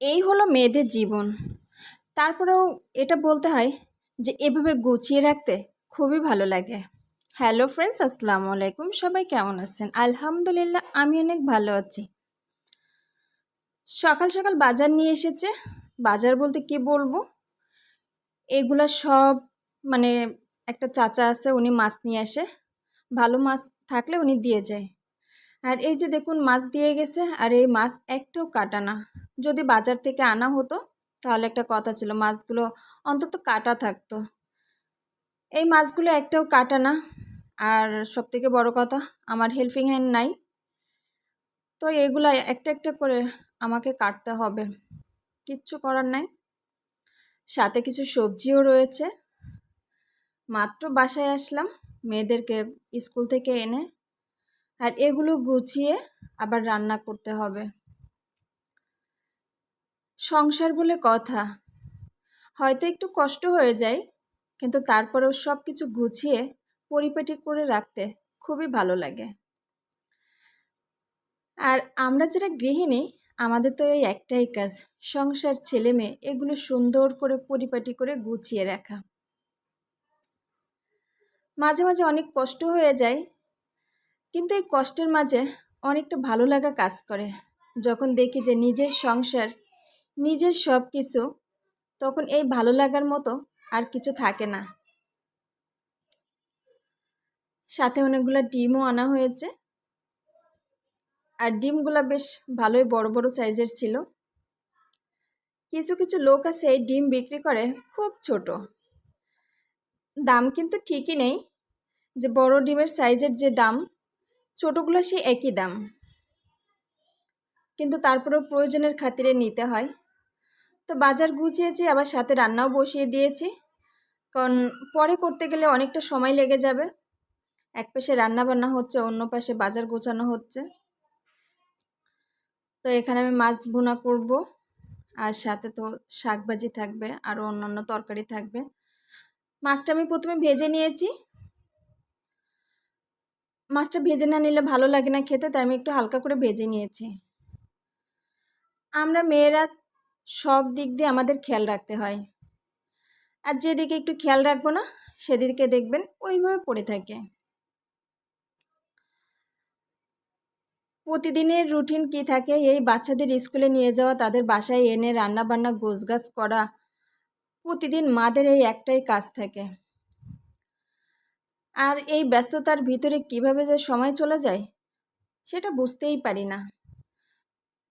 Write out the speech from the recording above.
এই হলো মেয়েদের জীবন। তারপরেও এটা বলতে হয় যে, এভাবে গুছিয়ে রাখতে খুবই ভালো লাগে। হ্যালো ফ্রেন্ডস আসসালামু আলাইকুম। সবাই কেমন আছেন? আলহামদুলিল্লাহ, আমি অনেক ভালো আছি। সকাল সকাল বাজার নিয়ে এসেছে। বাজার বলতে কি বলব? এগুলা সব মানে একটা চাচা আছে, উনি মাছ নিয়ে আসে। ভালো মাছ থাকলে উনি দিয়ে যায়। আর এই যে দেখুন, মাছ দিয়ে গেছে, আর এই মাছ একটাও কাটা না। যদি বাজার থেকে আনা হতো, তাহলে একটা কথা ছিল, মাছগুলো অন্তত কাটা থাকতো। এই মাছগুলো একটাও কাটা না। আর সব থেকে বড় কথা, আমার হেল্পিং হ্যান্ড নাই। তো এগুলো একটা একটা করে আমাকে কাটতে হবে। কিচ্ছু করার নাই। সাথে কিছু সবজিও রয়েছে। মাত্র বাসায় আসলাম, মেয়েদেরকে স্কুল থেকে এনে। আর এগুলো গুছিয়ে আবার রান্না করতে হবে। সংসার বলে কথা। হয়তো একটু কষ্ট হয়ে যায়, কিন্তু তারপরেও সব কিছু গুছিয়ে, পরিপাটি করে রাখতে খুবই ভালো লাগে। আর আমরা যারা গৃহিণী, আমাদের তো এই একটাই কাজ, সংসার, ছেলে মেয়ে, এগুলো সুন্দর করে পরিপাটি করে গুছিয়ে রাখা। মাঝে মাঝে অনেক কষ্ট হয়ে যায়, কিন্তু এই কষ্টের মাঝে অনেকটা ভালো লাগা কাজ করে। যখন দেখি যে নিজের সংসার নিজের সব কিছু, তখন এই ভালো লাগার মতো আর কিছু থাকে না। সাথে অনেকগুলো ডিমও আনা হয়েছে। আর ডিমগুলো বেশ ভালোই বড় বড় সাইজের ছিল। কিছু কিছু লোক আছে এই ডিম বিক্রি করে খুব ছোট। দাম কিন্তু ঠিকই নেই। যে বড় ডিমের সাইজের যে দাম, ছোটোগুলো সেই একই দাম। কিন্তু তারপরেও প্রয়োজনের খাতিরে নিতে হয়। তো বাজার গুছিয়েছি আবার সাথে রান্নাও বসিয়ে দিয়েছি। কারণ পরে করতে গেলে অনেকটা সময় লেগে যাবে। এক পাশে রান্না বান্না হচ্ছে, অন্য পাশে বাজার গোছানো হচ্ছে। তো এখানে আমি মাছ ভুনা করব। আর সাথে তো শাকভাজি থাকবে, আরও অন্যান্য তরকারি থাকবে। মাছটা আমি প্রথমে ভেজে নিয়েছি। মাছটা ভেজে না নিলে ভালো লাগে না খেতে, তাই আমি একটু হালকা করে ভেজে নিয়েছি। আমরা মেয়েরা সব দিক দিয়ে আমাদের খেয়াল রাখতে হয়। আর যেদিকে একটু খেয়াল রাখব না, সেদিকে দেখবেন ওইভাবে পড়ে থাকে। প্রতিদিনের রুটিন কি থাকে? এই বাচ্চাদের স্কুলে নিয়ে যাওয়া, তাদের বাসায় এনে রান্না বান্না গোছগাছ করা, প্রতিদিন মাদের এই একটাই কাজ থাকে। আর এই ব্যস্ততার ভিতরে কীভাবে যে সময় চলে যায়, সেটা বুঝতেই পারি না।